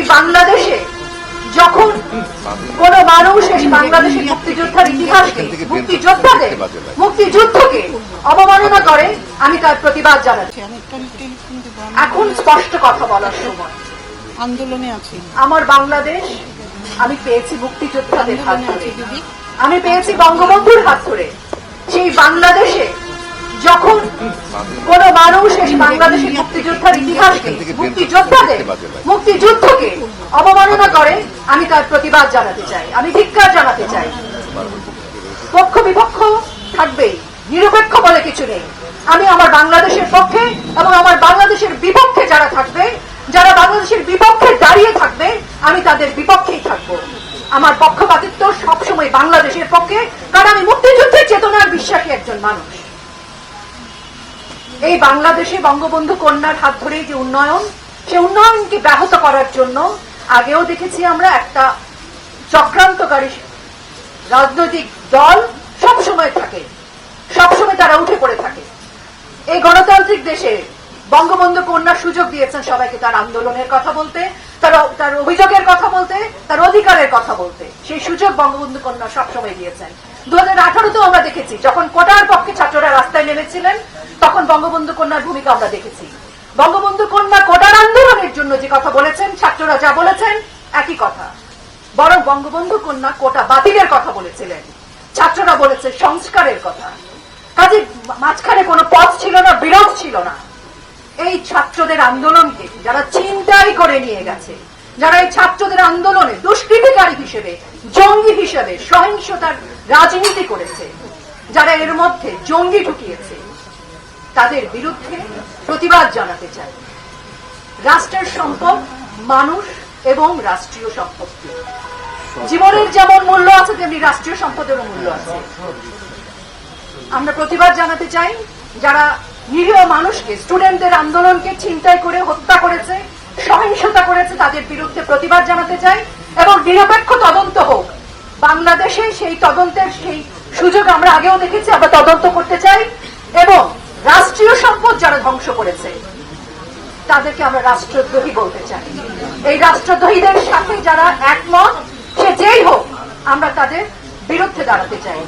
সেই বাংলাদেশে যখন কোন মানুষ এই বাংলাদেশের মুক্তিযোদ্ধার ইতিহাসকে মুক্তিযোদ্ধাদের মুক্তিযুদ্ধকে অবমাননা করে আমি তার প্রতিবাদ জানাচ্ছি। এখন স্পষ্ট কথা বলার সময়। আন্দোলনে আছি। আমার বাংলাদেশ আমি পেয়েছি মুক্তিযোদ্ধাদের হাত ধরে। আমি পেয়েছি বঙ্গবন্ধুর হাত ধরে। সেই বাংলাদেশে যখন কোন মানুষ এই বাংলাদেশের মুক্তিযোদ্ধার ইতিহাসকে, মুক্তিযোদ্ধাদের মুক্তিযুদ্ধকে অবমাননা করে, আমি তার প্রতিবাদ জানাতে চাই, আমি ধিক্কার জানাতে চাই। পক্ষ বিপক্ষ থাকবেই নিরপেক্ষ বলে কিছু নেই। আমি আমার বাংলাদেশের পক্ষে এবং আমার বাংলাদেশের বিপক্ষে যারা থাকবে, যারা বাংলাদেশের বিপক্ষে দাঁড়িয়ে থাকবে, আমি তাদের বিপক্ষেই থাকব। আমার পক্ষপাতিত্ব সবসময় বাংলাদেশের পক্ষে, কারণ আমি মুক্তিযুদ্ধের চেতনার বিশ্বাসী একজন মানুষ। এই বাংলাদেশে বঙ্গবন্ধু কন্যার হাত ধরেই যে উন্নয়ন, সে উন্নয়নকে ব্যাহত করার জন্য আগেও দেখেছি আমরা একটা চক্রান্তকারী রাজনৈতিক দল সবসময় থাকে, সবসময় তারা উঠে পড়ে থাকে। এই গণতান্ত্রিক দেশে বঙ্গবন্ধু কন্যার সুযোগ দিয়েছেন সবাইকে তার আন্দোলনের কথা বলতে, তার তার অভিযোগের কথা বলতে, তার অধিকারের কথা বলতে। সেই সুযোগ বঙ্গবন্ধু কন্যা সবসময় দিয়েছেন। দু হাজার আঠারোতেও আমরা দেখেছি, যখন কোটার পক্ষে ছাত্ররা রাস্তায় নেমেছিলেন তখন বঙ্গবন্ধু কন্যার ভূমিকা আমরা দেখেছি। বঙ্গবন্ধু কন্যা কোটার আন্দোলনের জন্য যে কথা বলেছেন, ছাত্ররা যা বলেছেন, একই কথা। বরং বঙ্গবন্ধু কন্যা কোটা বাতিলের কথা বলেছিলেন। ছাত্ররা বলেছে সংস্কারের কথা। কাজে মাঝখানে কোনো পথ ছিল না, বিরোধ ছিল না। এই ছাত্রদের আন্দোলনকে যারা চিন্তাই করে নিয়ে গেছে, যারা এই ছাত্রদের আন্দোলনে দুষ্কৃতিকারী হিসেবে, জঙ্গি হিসেবে সহিংসতার রাজনীতি করেছে, যারা এর মধ্যে জঙ্গি ঢুকিয়েছে তাদের বিরুদ্ধে প্রতিবাদ জানাতে চাই। রাষ্ট্রের সম্পদ, মানুষ এবং রাষ্ট্রীয় সম্পত্তি। জীবনের যেমন মূল্য আছে, তেমনি রাষ্ট্রীয় সম্পদেরও মূল্য আছে। আমরা প্রতিবাদ জানাতে চাই, যারা নিরীহ মানুষকে, স্টুডেন্টদের আন্দোলনকে ছিনতাই করে, হত্যা করেছে, সহিংসতা করেছে, তাদের বিরুদ্ধে প্রতিবাদ জানাতে চাই এবং নিরপেক্ষ তদন্ত হোক। বাংলাদেশে সেই তদন্তের সেই সুযোগ আমরা আগেও দেখেছি, আমরা তদন্ত করতে চাই এবং রাষ্ট্রীয় সম্পদ যারা ধ্বংস করেছে, তাদেরকে আমরা রাষ্ট্রদ্রোহী বলতে চাই। এই রাষ্ট্রদ্রোহীদের সাথে যারা একমত, সে যেই হোক, আমরা তাদের বিরুদ্ধে দাঁড়াতে চাই।